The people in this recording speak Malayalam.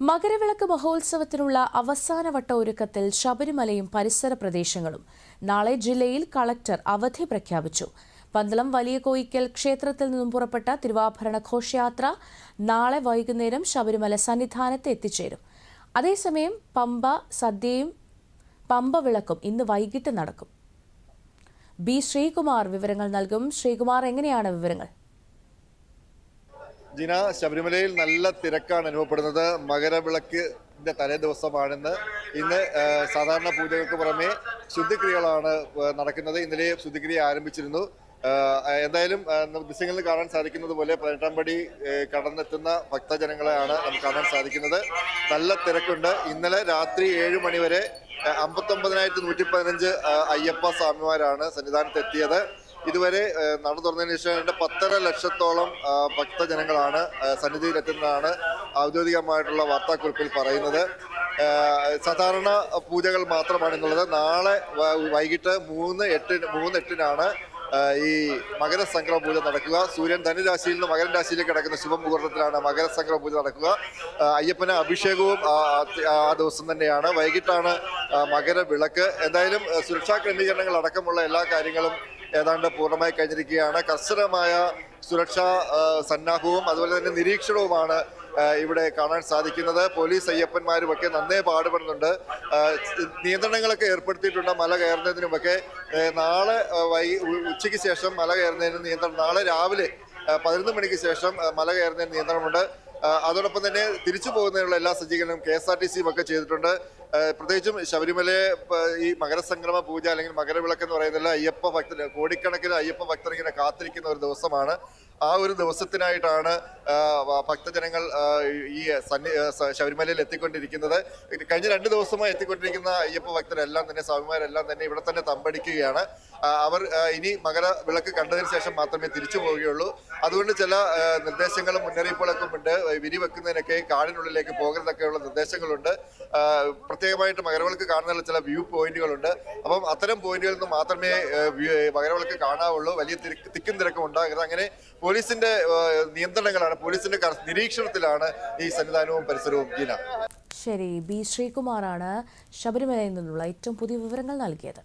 മകരവിളക്ക് മഹോത്സവത്തിനുള്ള അവസാനവട്ട ഒരുക്കത്തിൽ ശബരിമലയും പരിസര പ്രദേശങ്ങളും. നാളെ ജില്ലയിൽ കളക്ടർ അവധി പ്രഖ്യാപിച്ചു. പന്തളം വലിയ കോയിക്കൽ ക്ഷേത്രത്തിൽ നിന്നും പുറപ്പെട്ട തിരുവാഭരണ ഘോഷയാത്ര നാളെ വൈകുന്നേരം ശബരിമല സന്നിധാനത്ത് എത്തിച്ചേരും. അതേസമയം പമ്പ സദ്യയും പമ്പ വിളക്കും ഇന്ന് വൈകിട്ട് നടക്കും. ബി ശ്രീകുമാർ വിവരങ്ങൾ നൽകും. ശ്രീകുമാർ എങ്ങനെയാണ് വിവരങ്ങൾ? ജിന ശബരിമലയിൽ നല്ല തിരക്കാണ് അനുഭവപ്പെടുന്നത്. മകരവിളക്കിന്റെ തലേ ദിവസമാണെന്ന്. ഇന്ന് സാധാരണ പൂജകൾക്ക് പുറമെ ശുദ്ധിക്രിയകളാണ് നടക്കുന്നത്. ഇന്നലെ ശുദ്ധിക്രിയ ആരംഭിച്ചിരുന്നു. എന്തായാലും ദൃശ്യങ്ങളിൽ കാണാൻ സാധിക്കുന്നത് പോലെ പതിനെട്ടാം പടി കടന്നെത്തുന്ന ഭക്തജനങ്ങളെയാണ് നമുക്ക് കാണാൻ സാധിക്കുന്നത്. നല്ല തിരക്കുണ്ട്. ഇന്നലെ രാത്രി ഏഴ് മണിവരെ അമ്പത്തൊമ്പതിനായിരത്തി നൂറ്റി പതിനഞ്ച് അയ്യപ്പ സ്വാമിമാരാണ് സന്നിധാനത്ത് എത്തിയത് ഇതുവരെ നട തുറന്നതിന് ശേഷം പത്തര ലക്ഷത്തോളം ഭക്തജനങ്ങളാണ് സന്നിധിയിലെത്തുന്നതാണ് ഔദ്യോഗികമായിട്ടുള്ള വാർത്താക്കുറിപ്പിൽ പറയുന്നത്. സാധാരണ പൂജകൾ മാത്രമാണ് എന്നുള്ളത് നാളെ വൈകിട്ട് മൂന്ന് എട്ടിന് മൂന്ന് എട്ടിനാണ് ഈ മകരസംക്രമ പൂജ നടക്കുക. സൂര്യൻ ധനുരാശിയിൽ നിന്ന് മകര രാശിയിലേക്ക് കിടക്കുന്ന ശുഭമുഹൂർത്തത്തിലാണ് മകരസംക്രമ പൂജ നടക്കുക. അയ്യപ്പന് അഭിഷേകവും ആ ദിവസം തന്നെയാണ്. വൈകിട്ടാണ് മകര മകരവിളക്ക്. എന്തായാലും സുരക്ഷാ ക്രമീകരണങ്ങൾ അടക്കമുള്ള എല്ലാ കാര്യങ്ങളും ഏതാണ്ട് പൂർണമായി കഴിഞ്ഞിരിക്കുകയാണ്. കർശനമായ സുരക്ഷാ സന്നാഹവും അതുപോലെ തന്നെ നിരീക്ഷണവുമാണ് ഇവിടെ കാണാൻ സാധിക്കുന്നത്. പോലീസ് അയ്യപ്പന്മാരും ഒക്കെ നന്നേ പാടുപെടുന്നുണ്ട്. നിയന്ത്രണങ്ങളൊക്കെ ഏർപ്പെടുത്തിയിട്ടുണ്ട് മല കയറുന്നതിനുമൊക്കെ. നാളെ വൈ ഉച്ചയ്ക്ക് ശേഷം മല കയറുന്നതിന് നിയന്ത്രണം. നാളെ രാവിലെ പതിനൊന്ന് മണിക്ക് ശേഷം മല കയറുന്നതിന് നിയന്ത്രണമുണ്ട്. അതോടൊപ്പം തന്നെ തിരിച്ചു പോകുന്നതിനുള്ള എല്ലാ സജ്ജീകരണവും കെ എസ് ആർ ടി സിയും ഒക്കെ ചെയ്തിട്ടുണ്ട്. പ്രത്യേകിച്ചും ശബരിമലയെ ഈ മകരസംക്രമ പൂജ അല്ലെങ്കിൽ മകരവിളക്ക് എന്ന് പറയുന്നില്ല അയ്യപ്പ ഭക്തർ കോടിക്കണക്കിന് അയ്യപ്പ ഭക്തർ ഇങ്ങനെ കാത്തിരിക്കുന്ന ഒരു ദിവസമാണ്. ആ ഒരു ദിവസത്തിനായിട്ടാണ് ഭക്തജനങ്ങൾ ഈ സന്നി ശബരിമലയിൽ എത്തിക്കൊണ്ടിരിക്കുന്നത്. കഴിഞ്ഞ രണ്ട് ദിവസമായി എത്തിക്കൊണ്ടിരിക്കുന്ന അയ്യപ്പ ഭക്തരെല്ലാം തന്നെ സ്വാമിമാരെല്ലാം തന്നെ ഇവിടെ തന്നെ തമ്പടിക്കുകയാണ്. അവർ ഇനി മകര വിളക്ക് കണ്ടതിന് ശേഷം മാത്രമേ തിരിച്ചു പോവുകയുള്ളൂ. അതുകൊണ്ട് ചില നിർദ്ദേശങ്ങളും മുന്നറിയിപ്പുകളൊക്കെ ഉണ്ട്. വിരിവെക്കുന്നതിനൊക്കെ കാടിനുള്ളിലേക്ക് പോകരുതൊക്കെയുള്ള നിർദ്ദേശങ്ങളുണ്ട്. പ്രത്യേകമായിട്ട് മകരവിളക്ക് കാണുന്ന ചില വ്യൂ പോയിന്റുകളുണ്ട്. അപ്പം അത്തരം പോയിന്റുകളിൽ നിന്ന് മാത്രമേ മകരവിളക്ക് കാണാവുള്ളൂ. വലിയ തിക്കും തിരക്കും ഉണ്ടാകരുത്. അങ്ങനെ പോലീസിന്റെ നിയന്ത്രണങ്ങളാണ് പോലീസിന്റെ നിരീക്ഷണത്തിലാണ് ഈ സന്നിധാനവും പരിസരവും ജീന ശരി ബി ശ്രീകുമാറാണ് ശബരിമലയിൽ നിന്നുള്ള ഏറ്റവും പുതിയ വിവരങ്ങൾ നൽകിയത്.